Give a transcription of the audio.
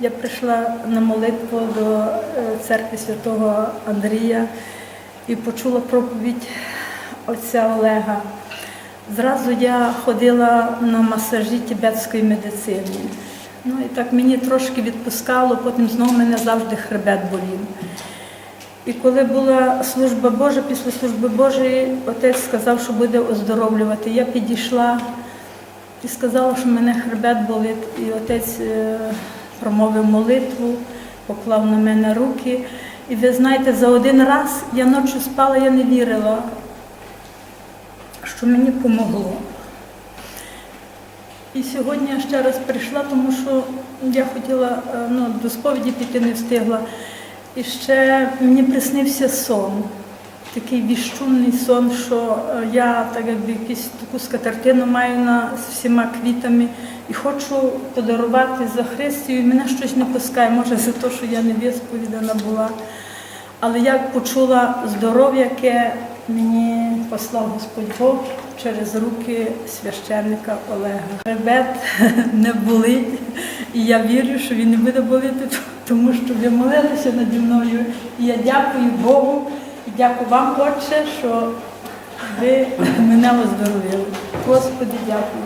Я прийшла на молитву до е, церкви святого Андрія і почула проповідь отця Олега. Зразу я ходила на масажі тибетської медицини. Ну і так мені трошки відпускало, потім знову мене завжди хребет болів. І коли була служба Божа, після служби Божої, отець сказав, що буде оздоровлювати. Я підійшла і сказала, що мене хребет болить. І отець е, промовив молитву, поклав на мене руки. І ви знаєте, за один раз я ночі спала, я не вірила, що мені помогло. І сьогодні я ще раз прийшла, тому що я хотіла е, ну, до сповіді піти не встигла. І ще мені приснився сон, такий віщунний сон, що е, я так якби якусь таку скатертину маю на, з всіма квітами і хочу подарувати за Христію, і мене щось не пускає, може за те, що я не висповідана була. Але я почула здоров'я, яке мені послав Господь Бог через руки священника Олега. Хребет не болить, і я вірю, що він не буде боліти, тому що ви молилися наді мною. І я дякую Богу, дякую вам, Отче, що ви мене оздоровили. Господи, дякую.